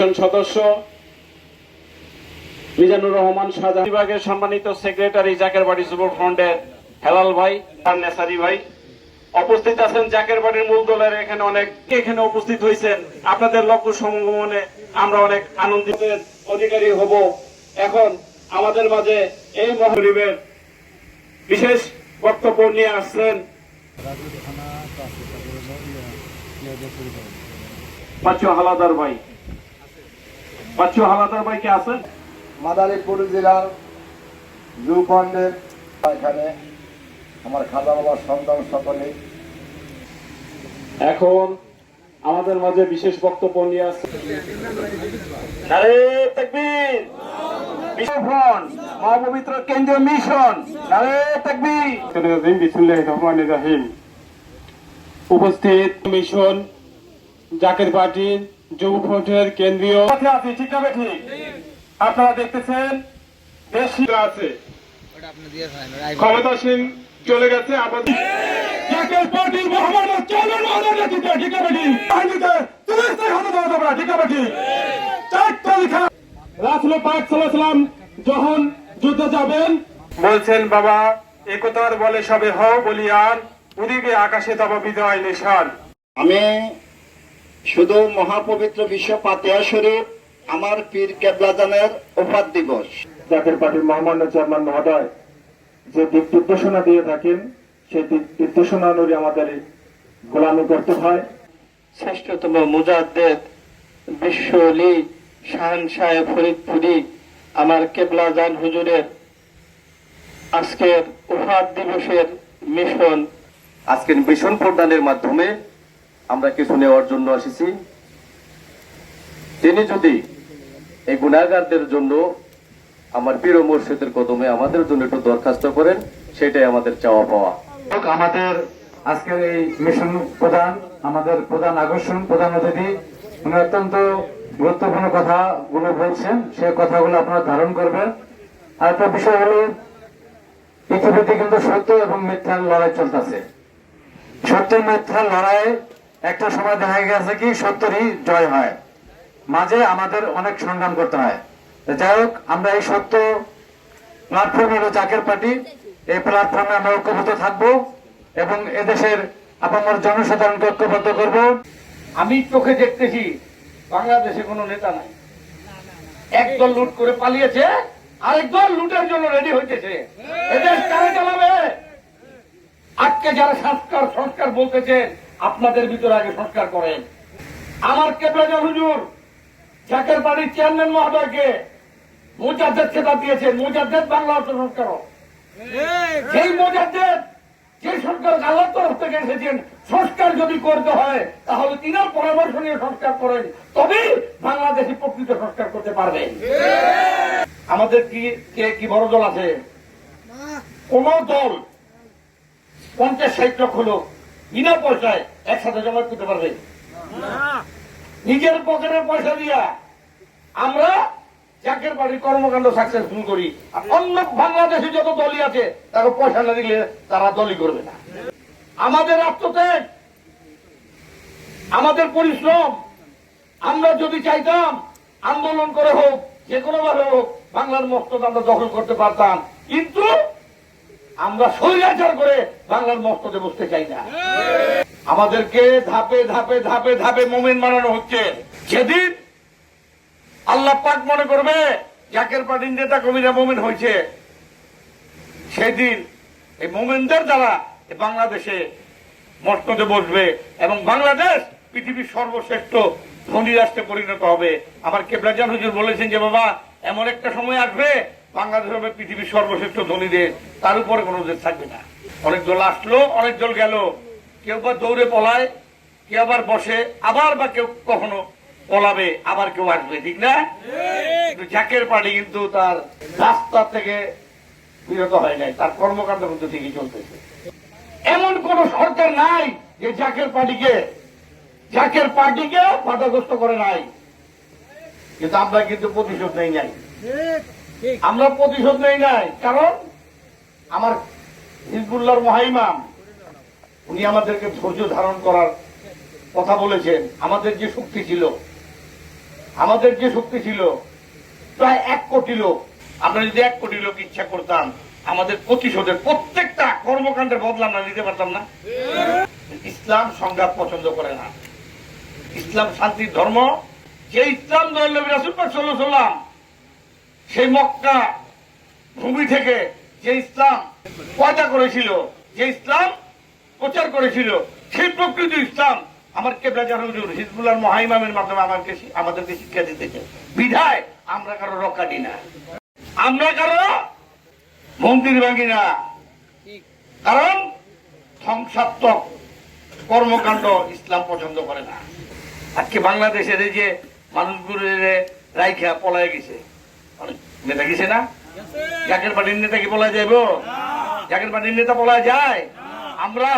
Mission সদস্য মিজানুর রহমান শাহজাহান বিভাগের সম্মানিত সেক্রেটারি জাকের বাড়ি যুব ফ্রন্টের হেলাল ভাই আর নেসারি ভাই। উপস্থিত আছেন জাকের বাড়ির মূল দলের এখানে অনেক এখানে উপস্থিত হয়েছেন। আপনাদের লক্ষ্য সমগমনে আমরা অনেক আনন্দিত। অধিকারী হব এখন আমাদের মাঝে এই মহরিবের বিশেষ বক্তব্য নিয়ে আসছেন। পাচ্ছু হালাদার ভাই। পাচ্ছু হালাদার ভাই কে আছেন মাদারীপুর জেলার এখানে আমার খাজা বাবার সন্তান সকলে। এখন আমাদের মাঝে বিশেষ বক্তব্য নিয়ে আসছে। মহাপবিত্র কেন্দ্রীয় মিশন। উপস্থিত মিশন জাকের পার্টির যুব ফ্রন্টের কেন্দ্রীয় আছে ঠিক না ঠিক আপনারা দেখতেছেন বেশি আছে। ক্ষমতাসীন চলে গেছে আবার পার্টির মহামান্য চলন মাদার ঠিক আছে ঠিক বাহিনীতে তুমি সেই দেওয়া যাবে না ঠিক আছে ঠিক চারটা লিখা। রাসুল পাক সাল্লাল্লাহু যখন যুদ্ধে যাবেন বলছেন বাবা একতার বলে সবে হও বলিয়ান উদিবে আকাশে তব বিজয় নিশান। আমি শুধু মহাপবিত্র বিশ্ব পাতিয়া শরীফ আমার পীর কেবলাজানের ওফাত দিবস। জাতীয় পার্টির মহামান্য চেয়ারম্যান মহোদয় যে দিক নির্দেশনা দিয়ে থাকেন সেই দিক নির্দেশনা অনুযায়ী আমাদের গোলামি করতে হয়। শ্রেষ্ঠতম মুজাদ্দেদ বিশ্বলি শাহান সাহেব ফরিদপুরি আমার কেবলা জান হুজুরের আজকের উফাত দিবসের মিশন। আজকের মিশন প্রদানের মাধ্যমে আমরা কিছু নেওয়ার জন্য এসেছি তিনি যদি এই গুণাগারদের জন্য আমার প্রিয় মুর্শিদের কদমে আমাদের জন্য একটু দরখাস্ত করেন, সেটাই আমাদের চাওয়া পাওয়া। আমাদের আজকের এই মিশন প্রধান, আমাদের প্রধান আকর্ষণ, প্রধান অতিথি, উনি অত্যন্ত গুরুত্বপূর্ণ কথাগুলো বলছেন, সে কথাগুলো আপনারা ধারণ করবেন। আর একটা বিষয় হলো পৃথিবীতে কিন্তু সত্য এবং মিথ্যার লড়াই চলতেছে। সত্য মিথ্যার লড়াই একটা সময় দেখা গেছে কি, সত্যরই জয় হয়। মাঝে আমাদের অনেক সংগ্রাম করতে হয়। যাই হোক, আমরা এই সত্য প্ল্যাটফর্ম হলো চাকের পার্টি। এই প্ল্যাটফর্মে আমরা ঐক্যবদ্ধ থাকব এবং এদেশের আপামর জনসাধারণকে ঐক্যবদ্ধ করব। আমি চোখে দেখতেছি বাংলাদেশে কোনো নেতা নাই। একদল লুট করে পালিয়েছে, আরেকদল লুটের জন্য রেডি হইতেছে। এদের কারা চালাবে? আজকে যারা সংস্কার সংস্কার বলতেছেন আপনাদের ভিতরে আগে সংস্কার করেন। আমার কেবলাজান হুজুর জাকের বাড়ির চেয়ারম্যান মহোদয়কে মুজাদ্দেদ খেতাব দিয়েছেন মুজাদ্দেদ বাংলা অর্থ সংস্কার সেই মোজাদ্দেদ, যে সরকার আল্লাহর তরফ থেকে এসেছেন, সংস্কার যদি করতে হয়, তাহলে তিনার পরামর্শ নিয়ে সংস্কার করেন, তবেই বাংলাদেশে প্রকৃত সংস্কার করতে পারবে। আমাদের কি, কে, কি বড় দল আছে? কোন দল পঞ্চাশ ষাট লক্ষ লোক। বিনা পয়সায় একসাথে জমা করতে পারবে। নিজের পকেটের পয়সা দিয়া আমরা চাকের বাড়ির কর্মকাণ্ড সাকসেসফুল করি অন্য বাংলাদেশে যত দলই আছে তাকে পয়সা না দিলে তারা দলই করবে না। আমাদের আত্মত্যাগ, আমাদের পরিশ্রম, আমরা যদি চাইতাম আন্দোলন করে হোক, যে কোনো ভাবে হোক, বাংলার মস্তদ আমরা দখল করতে পারতাম। কিন্তু আমরা স্বৈরাচার করে বাংলার মস্তদে বসতে চাই না। আমাদেরকে ধাপে ধাপে ধাপে ধাপে মোমেন্ট বানানো হচ্ছে। যেদিন আল্লাহ পাক মনে করবে, জাকের পার্টির নেতা কবিরা মোমেন্ট হয়েছে, সেদিন এই মোমেনদের দ্বারা বাংলাদেশে মসনদে বসবে এবং বাংলাদেশ পৃথিবীর সর্বশ্রেষ্ঠ ধনী রাষ্ট্রে পরিণত হবে। আমার কেবলাজান হুজুর বলেছেন যে, বাবা, এমন একটা সময় আসবে বাংলাদেশ হবে পৃথিবীর সর্বশ্রেষ্ঠ ধনী দেশ তার উপরে কোনো দেশ থাকবে না। অনেক দল আসলো অনেক দল গেল। কেউ বা দৌড়ে পলায় কেউ আবার বসে আবার বা কেউ কখনো পলাবে আবার কেউ আসবে ঠিক না? কিন্তু জাকের পার্টি কিন্তু তার রাস্তা থেকে বিরত হয় নাই তার কর্মকাণ্ড কিন্তু ঠিকই চলতেছে। এমন কোন সরকার নাই যে জাকের পার্টিকে জাকের পার্টিকে বাধাগ্রস্ত করে নাই। কিন্তু আমরা কিন্তু প্রতিশোধ নেই নাই। আমরা প্রতিশোধ নেই নাই। কারণ আমার হিজবুল্লাহর মহাইমাম, উনি আমাদেরকে ধৈর্য ধারণ করার কথা বলেছেন। আমাদের যে শক্তি ছিল, আমাদের যে শক্তি ছিল, প্রায় এক কোটি লোক। আমরা যদি এক কোটি লোক ইচ্ছা করতাম, আমাদের প্রতিশোধের প্রত্যেকটা কর্মকাণ্ডের বদলা আমরা নিতে পারতাম না। ইসলাম সংঘাত পছন্দ করে না। ইসলাম শান্তির ধর্ম, যে ইসলাম ধরল রাসুল পাক সাল্লাম সেই মক্কা ভূমি থেকে যে ইসলাম পয়দা করেছিল, যে ইসলাম প্রচার করেছিল, সেই প্রকৃত ইসলাম আমার কেবলা জান হুজুর হিজবুল্লাহ মহাইমামের মাধ্যমে আমাকে আমাদেরকে শিক্ষা দিতেছে বিধায় আমরা কারও রকাটি না। আমরা কারও মন্দির ভাঙি না। কারণ ধ্বংসাত্মক কর্মকাণ্ড ইসলাম পছন্দ করে না। আজকে বাংলাদেশের এই যে মানুষগুলো রাইখা পলায় গেছে। না? নেতা কি বলা যাইব? নেতা বলা যায়? আমরা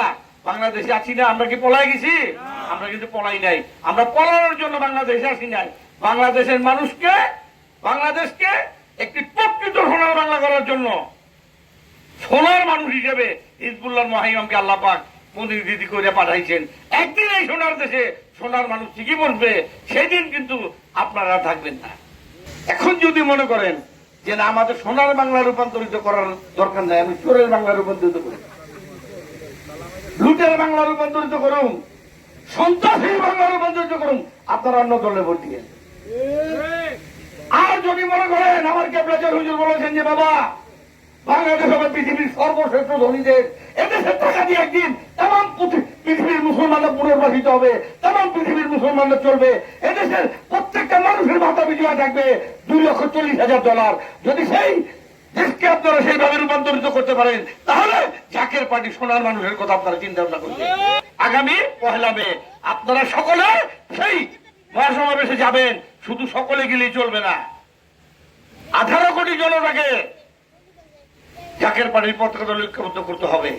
বাংলাদেশে আছি না, আমরা কি গেছি? আমরা কিন্তু পলাই নাই। আমরা পলানোর জন্য বাংলাদেশে আসি নাই। বাংলাদেশের মানুষকে, বাংলাদেশকে একটি প্রকৃত সোনার বাংলা করার জন্য সোনার মানুষ হিসেবে হিজবুল্লাহ মহাইমামকে আল্লাহ পাক প্রতিনিধি করে পাঠাইছেন। একদিন এই সোনার দেশে সোনার মানুষ ঠিকই বসবে সেদিন কিন্তু আপনারা থাকবেন না। এখন যদি মনে করেন যে না, আমাদের সোনার বাংলা রূপান্তরিত করার দরকার নাই, আমি চোরের বাংলা রূপান্তরিত করি। লুটের বাংলা রূপান্তরিত করুন সন্ত্রাসী বাংলা রূপান্তরিত করুন, আপনারা অন্য দলে ভোট দিয়ে আর যদি মনে করেন, আমার ক্যাপ্টাচার হুজুর বলেছেন যে, বাবা, বাংলাদেশ হবে পৃথিবীর সর্বশ্রেষ্ঠ ধনীদের, এদেশের টাকা দিয়ে একদিন তাম পৃথিবীর মুসলমানরা পুনর্বাসিত হবে। তাম পৃথিবীর মুসলমানরা চলবে? এদেশের প্রত্যেকটা মানুষের মাথা বিজয়া থাকবে দুই লক্ষ চল্লিশ হাজার ডলার। যদি সেই দেশকে আপনারা সেইভাবে রূপান্তরিত করতে পারেন, তাহলে জাকের পার্টি সোনার মানুষের কথা আপনারা চিন্তা ভাবনা করবেন আগামী পহেলা মে, আপনারা সকলে সেই মহাসমাবেশে যাবেন। শুধু সকলে গেলেই চলবে না। আঠারো কোটি জনতাকে জাকের পার্টির পতাকা ঐক্যবদ্ধ করতে হবে।